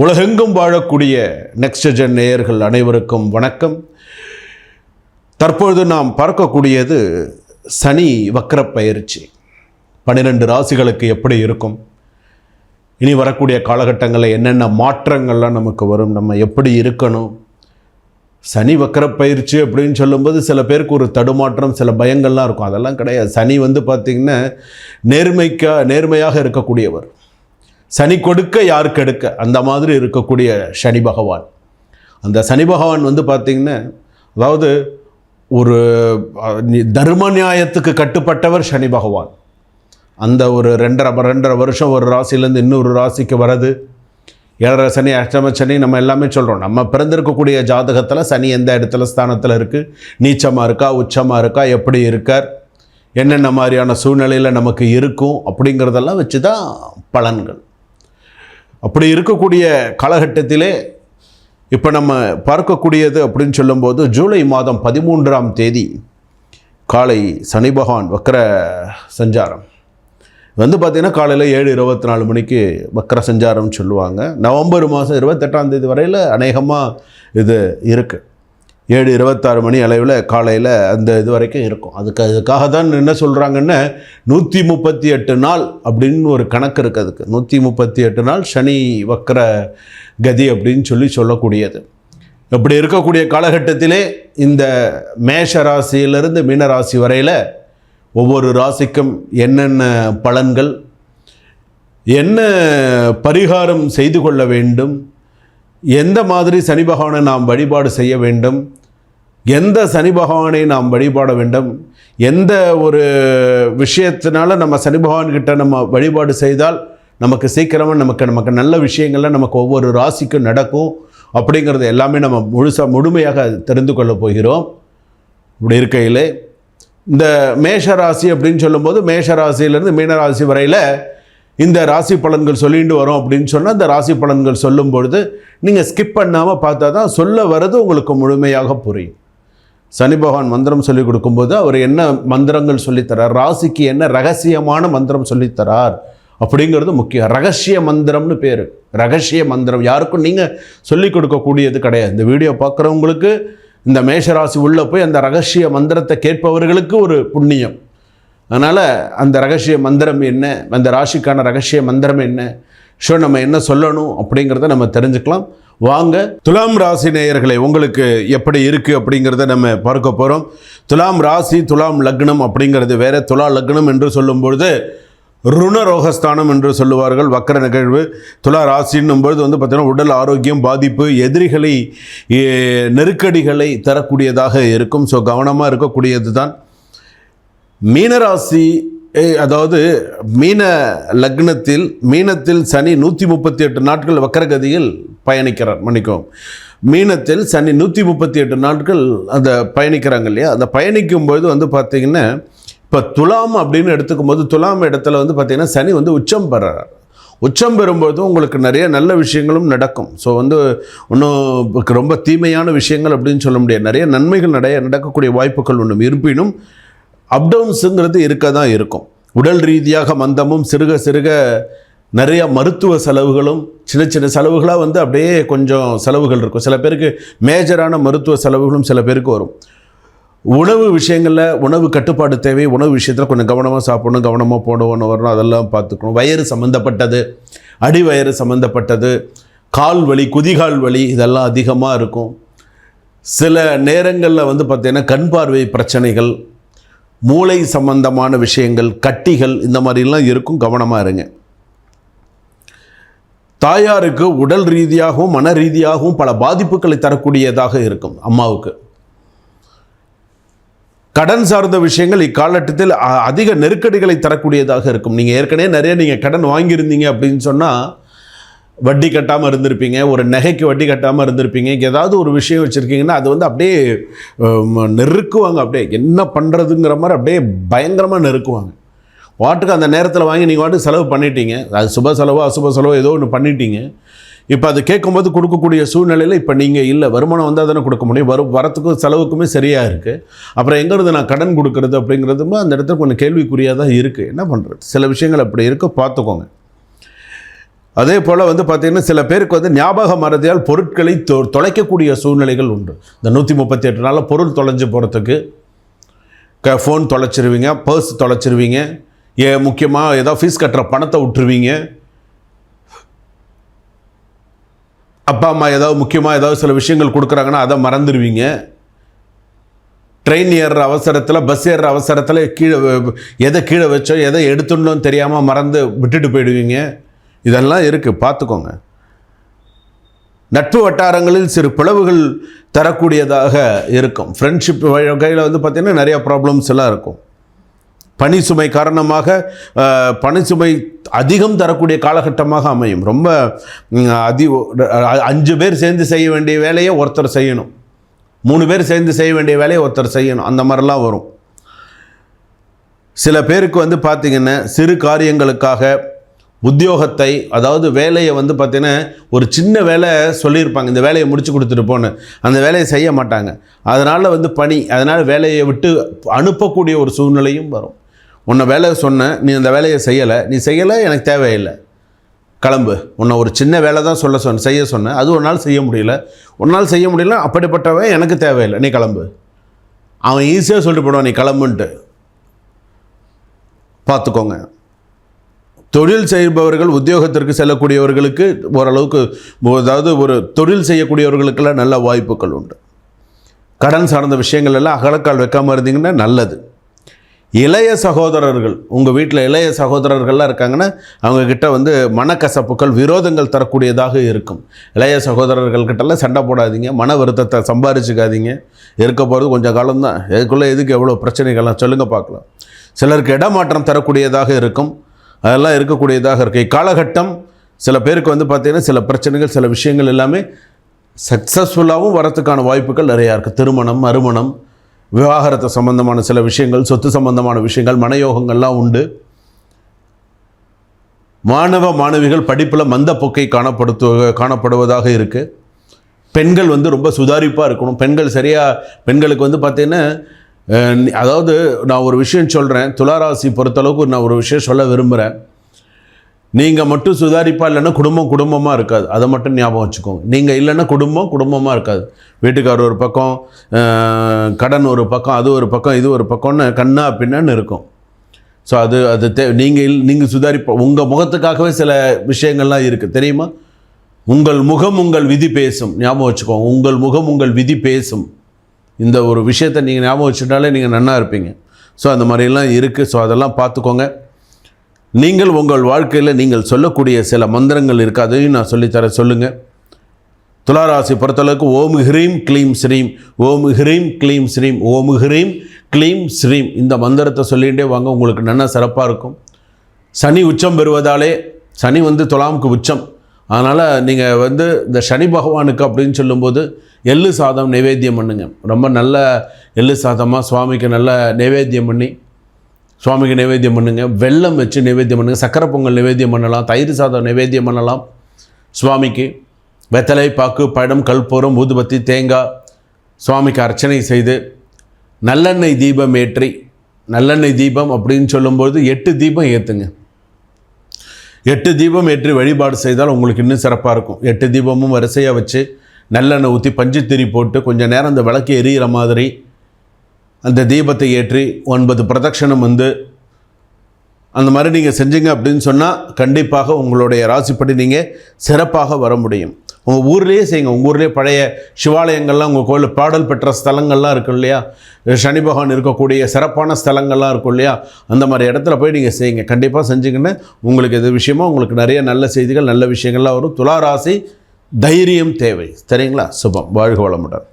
உலகெங்கும் வாழக்கூடிய next gen நேயர்கள் அனைவருக்கும் வணக்கம். தற்பொழுது நாம் பார்க்கக்கூடியது சனி வக்கர பயிற்சி. பன்னிரெண்டு ராசிகளுக்கு எப்படி இருக்கும்? இனி வரக்கூடிய காலகட்டங்களில் என்னென்ன மாற்றங்கள்லாம் நமக்கு வரும்? நம்ம எப்படி இருக்கணும்? சனி வக்கர பயிற்சி அப்படின்னு சொல்லும்போது சில பேருக்கு ஒரு தடுமாற்றம் சில பயங்கள்லாம் இருக்கும். அதெல்லாம் கிடையாது. சனி வந்து பார்த்திங்கன்னா நேர்மைக்கா நேர்மையாக இருக்கக்கூடியவர். சனி கொடுக்க யார் கெடுக்க? அந்த மாதிரி இருக்கக்கூடிய சனி பகவான். அந்த சனி பகவான் வந்து பார்த்திங்கன்னா அதாவது ஒரு தர்ம நியாயத்துக்கு கட்டுப்பட்டவர் சனி பகவான். அந்த ஒரு ரெண்டரை ரெண்டரை வருஷம் ஒரு ராசிலேருந்து இன்னொரு ராசிக்கு வர்றது ஏழரை சனி அஷ்டம சனி நம்ம எல்லாமே சொல்கிறோம் நம்ம பிறந்திருக்கக்கூடிய ஜாதகத்தில் சனி எந்த இடத்துல ஸ்தானத்தில் இருக்குது நீச்சமாக இருக்கா உச்சமாக இருக்கா எப்படி இருக்கார்? என்னென்ன மாதிரியான சூழ்நிலையில் நமக்கு இருக்கும்? அப்படிங்கிறதெல்லாம் வச்சு தான் பலன்கள். அப்படி இருக்கக்கூடிய காலகட்டத்திலே இப்போ நம்ம பார்க்கக்கூடியது அப்படின்னு சொல்லும்போது ஜூலை மாதம் பதிமூன்றாம் தேதி காலை சனி பகவான் வக்கர சஞ்சாரம். வந்து பார்த்திங்கன்னா காலையில் ஏழு இருபத்தி நாலு மணிக்கு வக்கர சஞ்சாரம்னு சொல்லுவாங்க. நவம்பர் மாதம் இருபத்தெட்டாம் தேதி வரையில் அநேகமாக இது இருக்குது ஏழு இருபத்தாறு மணி அளவில் காலையில் அந்த இது வரைக்கும் இருக்கும். அதுக்கு அதுக்காக தான் என்ன சொல்கிறாங்கன்னா நூற்றி முப்பத்தி எட்டு நாள் அப்படின்னு ஒரு கணக்கு இருக்குது அதுக்கு. நூற்றி முப்பத்தி எட்டு நாள் சனி வக்கர கதி அப்படின்னு சொல்லி சொல்லக்கூடியது. இப்படி இருக்கக்கூடிய காலகட்டத்திலே இந்த மேஷ ராசியிலிருந்து மீன ராசி வரையில் ஒவ்வொரு ராசிக்கும் என்னென்ன பலன்கள் என்ன பரிகாரம் செய்து கொள்ள வேண்டும் எந்த மாதிரி சனி பகவானை நாம் வழிபாடு செய்ய வேண்டும்? எந்த சனி பகவானை நாம் வழிபாட வேண்டும்? எந்த ஒரு விஷயத்தினால நம்ம சனி பகவான்கிட்ட நம்ம வழிபாடு செய்தால் நமக்கு சீக்கிரமாக நமக்கு நமக்கு நல்ல விஷயங்கள்லாம் நமக்கு ஒவ்வொரு ராசிக்கும் நடக்கும். அப்படிங்கிறது எல்லாமே நம்ம முழுசாக முழுமையாக தெரிந்து கொள்ளப் போகிறோம். இப்படி இருக்கையில் இந்த மேஷ ராசி அப்படின்னு சொல்லும்போது மேஷ ராசியிலேருந்து மீனராசி வரையில் இந்த ராசி பலன்கள் சொல்லிட்டு வரோம் அப்படின்னு சொன்னால் இந்த ராசி பலன்கள் சொல்லும் பொழுது நீங்கள் ஸ்கிப் பண்ணாமல் பார்த்தா தான் சொல்ல வர்றது உங்களுக்கு முழுமையாக புரியும். சனி பகவான் மந்திரம் சொல்லிக் கொடுக்கும்போது அவர் என்ன மந்திரங்கள் சொல்லித்தரார் ராசிக்கு என்ன ரகசியமான மந்திரம் சொல்லித்தரார் அப்படிங்கிறது முக்கியம். ரகசிய மந்திரம்னு பேர். ரகசிய மந்திரம். யாருக்கும் நீங்கள் சொல்லிக் கொடுக்கக்கூடியது கிடையாது. இந்த வீடியோ பார்க்குறவங்களுக்கு இந்த மேஷராசி உள்ளே போய் அந்த ரகசிய மந்திரத்தை கேட்பவர்களுக்கு ஒரு புண்ணியம். அதனால் அந்த ரகசிய மந்திரம் என்ன அந்த ராசிக்கான ரகசிய மந்திரம் என்ன? ஸோ நம்ம என்ன சொல்லணும் அப்படிங்கிறத நம்ம தெரிஞ்சுக்கலாம். வாங்க துலாம் ராசி நேயர்களை உங்களுக்கு எப்படி இருக்குது அப்படிங்கிறத நம்ம பார்க்க போகிறோம் துலாம் ராசி துலாம் லக்னம் அப்படிங்கிறது வேற. துலா லக்னம் என்று சொல்லும்பொழுது ருணரோகஸ்தானம் என்று சொல்லுவார்கள் வக்கர நிகழ்வு. துலா ராசின்னும் பொழுது வந்து பார்த்திங்கன்னா உடல் ஆரோக்கியம் பாதிப்பு எதிரிகளை ஏ, நெருக்கடிகளை தரக்கூடியதாக இருக்கும். ஸோ கவனமாக இருக்கக்கூடியது தான் மீனராசி அதாவது மீன லக்னத்தில் மீனத்தில் சனி நூற்றி முப்பத்தி எட்டு நாட்கள் வக்கரகதியில் பயணிக்கிறார். மன்னிக்கும் மீனத்தில் சனி நூற்றி முப்பத்தி எட்டு நாட்கள் அந்த பயணிக்கிறாங்க இல்லையா? அந்த பயணிக்கும்போது வந்து பார்த்திங்கன்னா இப்போ துலாம் அப்படின்னு எடுத்துக்கும் போது துலாம் இடத்துல வந்து பார்த்திங்கன்னா சனி வந்து உச்சம் பெறார். உச்சம் பெறும்போது உங்களுக்கு நிறைய நல்ல விஷயங்களும் நடக்கும். ஸோ வந்து ஒன்றும் ரொம்ப தீமையான விஷயங்கள் அப்படின்னு சொல்ல முடியாது. நிறைய நன்மைகள் நிறைய நடக்கக்கூடிய வாய்ப்புகள் ஒன்றும் இருப்பினும் அப்டவுன்ஸுங்கிறது இருக்க தான் இருக்கும். உடல் ரீதியாக மந்தமும் சிறுக சிறுக நிறைய மருத்துவ செலவுகளும் சின்ன சின்ன செலவுகளாக வந்து அப்படியே கொஞ்சம் செலவுகள் இருக்கும். சில பேருக்கு மேஜரான மருத்துவ செலவுகளும் சில பேருக்கு வரும். உணவு விஷயங்களில் உணவு கட்டுப்பாடு தேவை. உணவு விஷயத்தில் கொஞ்சம் கவனமாக சாப்பிடணும் கவனமாக போடணும் வரணும் அதெல்லாம் பார்த்துக்கணும். வயிறு சம்மந்தப்பட்டது அடி வயிறு சம்மந்தப்பட்டது கால் வலி குதிகால் வலி இதெல்லாம் அதிகமாக இருக்கும். சில நேரங்களில் வந்து பார்த்திங்கன்னா கண் பார்வை பிரச்சனைகள் மூளை சம்பந்தமான விஷயங்கள் கட்டிகள் இந்த மாதிரிலாம் இருக்கும் கவனமாக இருங்க. தாயாருக்கு உடல் ரீதியாகவும் மன ரீதியாகவும் பல பாதிப்புகளை தரக்கூடியதாக இருக்கும் அம்மாவுக்கு. கடன் சார்ந்த விஷயங்கள் இக்காலகட்டத்தில் அ- அதிக நெருக்கடிகளை தரக்கூடியதாக இருக்கும். நீங்கள் ஏற்கனவே நிறைய நீங்கள் கடன் வாங்கியிருந்தீங்க அப்படின்னு சொன்னால் வட்டி கட்டாமல் இருந்திருப்பீங்க ஒரு நகைக்கு வட்டி கட்டாமல் இருந்திருப்பீங்க. ஏதாவது ஒரு விஷயம் வச்சுருக்கீங்கன்னா அது வந்து அப்படியே நெருக்குவாங்க. அப்படியே என்ன பண்ணுறதுங்கிற மாதிரி அப்படியே பயங்கரமாக நெருக்குவாங்க. வாட்டுக்கு அந்த நேரத்தில் வாங்கி நீங்கள் வாட்டுக்கு செலவு பண்ணிட்டீங்க. அது சுப செலவோ அசுப செலவோ ஏதோ ஒன்று பண்ணிட்டீங்க. இப்போ அது கேட்கும்போது கொடுக்கக்கூடிய சூழ்நிலையில் இப்போ நீங்கள் இல்லை. வருமானம் வந்தால் தானே கொடுக்க முடியும். வரும் வரத்துக்கும் செலவுக்குமே சரியாக இருக்குது அப்புறம் எங்கேருந்து நான் கடன் கொடுக்கறது அப்படிங்கிறதுமே அந்த இடத்துல கொஞ்சம் கேள்விக்குறியாக தான் இருக்குது என்ன பண்ணுறது சில விஷயங்கள் அப்படி இருக்க. பார்த்துக்கோங்க. அதே போல் வந்து பார்த்திங்கன்னா சில பேருக்கு வந்து ஞாபக மறதியால் பொருட்களை தொ தொலைக்கக்கூடிய சூழ்நிலைகள் உண்டு. இந்த நூற்றி முப்பத்தி எட்டு நாளில் பொருள் தொலைஞ்சு போகிறதுக்கு க ஃபோன் தொலைச்சிருவீங்க பர்ஸ் தொலைச்சிருவீங்க ஏ முக்கியமாக ஏதோ ஃபீஸ் கட்டுற பணத்தை விட்டுருவீங்க. அப்பா அம்மா ஏதாவது முக்கியமாக ஏதாவது சில விஷயங்கள் கொடுக்குறாங்கன்னா அதை மறந்துடுவீங்க ட்ரெயின் ஏறுற அவசரத்தில் பஸ் ஏறுற அவசரத்தில் கீழே எதை கீழே வச்சோ எதை எடுத்துடணும்னு தெரியாமல் மறந்து விட்டுட்டு போயிடுவீங்க. இதெல்லாம் இருக்குது பார்த்துக்கோங்க. நட்பு வட்டாரங்களில் சிறு பிளவுகள் தரக்கூடியதாக இருக்கும். ஃப்ரெண்ட்ஷிப் வகையில் வந்து பார்த்திங்கன்னா நிறைய ப்ராப்ளம்ஸ் எல்லாம் இருக்கும். பணி சுமை காரணமாக பனி பணி சுமை அதிகம் தரக்கூடிய காலகட்டமாக அமையும். ரொம்ப அதி அஞ்சு பேர் சேர்ந்து செய்ய வேண்டிய வேலையை ஒருத்தர் செய்யணும். மூணு பேர் சேர்ந்து செய்ய வேண்டிய வேலையை ஒருத்தர் செய்யணும். அந்த மாதிரிலாம் வரும். சில பேருக்கு வந்து பார்த்திங்கன்னா சிறு காரியங்களுக்காக உத்தியோகத்தை அதாவது வேலையை வந்து பார்த்திங்கன்னா ஒரு சின்ன வேலை சொல்லியிருப்பாங்க. இந்த வேலையை முடிச்சு கொடுத்துட்டு போன்னு அந்த வேலையை செய்ய மாட்டாங்க. அதனால் வந்து பணி அதனால் வேலையை விட்டு அனுப்பக்கூடிய ஒரு சூழ்நிலையும் வரும். உன்னை வேலை சொன்னேன் நீ அந்த வேலையை செய்யலை. நீ செய்யலை எனக்கு தேவையில்லை. கிளம்பு. உன்னை ஒரு சின்ன வேலை தான் சொல்ல சொன்ன செய்ய சொன்னேன் அது ஒரு நாள் செய்ய முடியல. ஒரு நாள் செய்ய முடியல அப்படிப்பட்டவன் எனக்கு தேவையில்லை. நீ கிளம்பு. அவன் ஈஸியாக சொல்லிட்டு போடுவான் நீ கிளம்புன்ட்டு. பார்த்துக்கோங்க. தொழில் செய்பவர்கள் உத்தியோகத்திற்கு செல்லக்கூடியவர்களுக்கு ஓரளவுக்கு அதாவது ஒரு தொழில் செய்யக்கூடியவர்களுக்கெல்லாம் நல்ல வாய்ப்புகள் உண்டு. கடன் சார்ந்த விஷயங்கள் எல்லாம் அகலக்கால் வைக்காமல் இருந்தீங்கன்னா நல்லது. இளைய சகோதரர்கள் உங்கள் வீட்டில் இளைய சகோதரர்கள்லாம் இருக்காங்கன்னா அவங்கக்கிட்ட வந்து மனக்கசப்புகள் விரோதங்கள் தரக்கூடியதாக இருக்கும். இளைய சகோதரர்கள்கிட்டலாம் சண்டை போடாதீங்க மன வருத்தத்தை சம்பாரிச்சுக்காதீங்க. இருக்க போகிறது கொஞ்சம் காலம்தான். இதுக்குள்ளே எதுக்கு எவ்வளோ பிரச்சனைகள்லாம்? சொல்லுங்கள் பார்க்கலாம். சிலருக்கு இடமாற்றம் தரக்கூடியதாக இருக்கும். அதெல்லாம் இருக்கக்கூடியதாக இருக்குது இக்காலகட்டம் சில பேருக்கு வந்து பார்த்திங்கன்னா சில பிரச்சனைகள் சில விஷயங்கள் எல்லாமே சக்ஸஸ்ஃபுல்லாகவும் வரத்துக்கான வாய்ப்புகள் நிறையா இருக்குது திருமணம் மறுமணம் விவாகரத்து சம்பந்தமான சில விஷயங்கள் சொத்து சம்பந்தமான விஷயங்கள் மனயோகங்கள்லாம் உண்டு. மாணவ மாணவிகள் படிப்பில் மந்தப்போக்கை காணப்படுத்து காணப்படுவதாக இருக்குது பெண்கள் வந்து ரொம்ப சுதாரிப்பாக இருக்கணும். பெண்கள் சரியாக பெண்களுக்கு வந்து பார்த்தீங்கன்னா அதாவது நான் ஒரு விஷயம் சொல்கிறேன் துளாராசி பொறுத்தளவுக்கு நான் ஒரு விஷயம் சொல்ல விரும்புகிறேன் நீங்கள் மட்டும் சுதாரிப்பா இல்லைன்னா குடும்பம் குடும்பமாக இருக்காது. அதை மட்டும் ஞாபகம் வச்சுக்கோங்க. நீங்கள் இல்லைன்னா குடும்பம் குடும்பமாக இருக்காது. வீட்டுக்காரர் ஒரு பக்கம் கடன் ஒரு பக்கம் அது ஒரு பக்கம் இது ஒரு பக்கம்னு கண்ணா பின்னான்னு இருக்கும். ஸோ அது அது தே நீங்கள் இல் நீங்கள் சுதாரிப்பா உங்கள் முகத்துக்காகவே சில விஷயங்கள்லாம் இருக்குது தெரியுமா? உங்கள் முகம் உங்கள் விதி பேசும். ஞாபகம் வச்சுக்கோங்க. உங்கள் முகம் உங்கள் விதி பேசும். இந்த ஒரு விஷயத்தை நீங்கள் ஞாபகம் வச்சுட்டாலே நீங்கள் நன்னா இருப்பீங்க. ஸோ அந்த மாதிரிலாம் இருக்குது ஸோ அதெல்லாம் பார்த்துக்கோங்க. நீங்கள் உங்கள் வாழ்க்கையில் நீங்கள் சொல்லக்கூடிய சில மந்திரங்கள் இருக்குது அதையும் நான் சொல்லித்தர சொல்லுங்கள் துளாராசி பொறுத்தளவுக்கு ஓம் ஹ்ரீம் க்ளீம் ஸ்ரீம். ஓம் ஹ்ரீம் க்ளீம் ஸ்ரீம். ஓம் ஹ்ரீம் க்ளீம் ஸ்ரீம். இந்த மந்திரத்தை சொல்லிகிட்டே வாங்க. உங்களுக்கு நல்லா சிறப்பாக இருக்கும். சனி உச்சம் பெறுவதாலே சனி வந்து துலாமுக்கு உச்சம். அதனால் நீங்கள் வந்து இந்த சனி பகவானுக்கு அப்படின்னு சொல்லும்போது எள்ளு சாதம் நைவேத்தியம் பண்ணுங்க. ரொம்ப நல்ல எள்ளு சாதமாக சுவாமிக்கு நல்ல நைவேத்தியம் பண்ணி சுவாமிக்கு நைவேத்தியம் பண்ணுங்க. வெல்லம் வச்சு நைவேத்தியம் பண்ணுங்கள் சக்கரை பொங்கல் நைவேத்தியம் பண்ணலாம். தயிர் சாதம் நைவேத்தியம் பண்ணலாம். சுவாமிக்கு வெத்தலை பாக்கு பழம் கல்பூரம் ஊதுபத்தி தேங்காய் சுவாமிக்கு அர்ச்சனை செய்து நல்லெண்ணெய் தீபம் ஏற்றி நல்லெண்ணெய் தீபம் அப்படின்னு சொல்லும்போது எட்டு தீபம் ஏற்றுங்க எட்டு தீபம் ஏற்றி வழிபாடு செய்தால் உங்களுக்கு இன்னும் சிறப்பாக இருக்கும். எட்டு தீபமும் வரிசையாக வச்சு நல்லெண்ணெய் ஊற்றி பஞ்சுத்திரி போட்டு கொஞ்சம் நேரம் அந்த விளக்கு எரியிற மாதிரி அந்த தீபத்தை ஏற்றி ஒன்பது பிரதட்சணம் வந்து அந்த மாதிரி நீங்கள் செஞ்சீங்க அப்படின்னு சொன்னால் கண்டிப்பாக உங்களுடைய ராசிப்படி நீங்கள் சிறப்பாக வர முடியும். உங்கள் ஊர்லேயே செய்யுங்க. உங்கள் ஊர்லேயே பழைய சிவாலயங்கள்லாம் உங்கள் கோயில் பாடல் பெற்ற ஸ்தலங்கள்லாம் இருக்கும் இல்லையா? சனி பகவான் இருக்கக்கூடிய சிறப்பான ஸ்தலங்கள்லாம் இருக்கும் இல்லையா? அந்த மாதிரி இடத்துல போய் நீங்கள் செய்யுங்க. கண்டிப்பாக செஞ்சீங்கன்னா உங்களுக்கு இது விஷயமா உங்களுக்கு நிறைய நல்ல செய்திகள் நல்ல விஷயங்கள்லாம் வரும். துளாராசி தைரியம் தேவை. சரிங்களா? சுபம். வாழ்க வளமுடன்.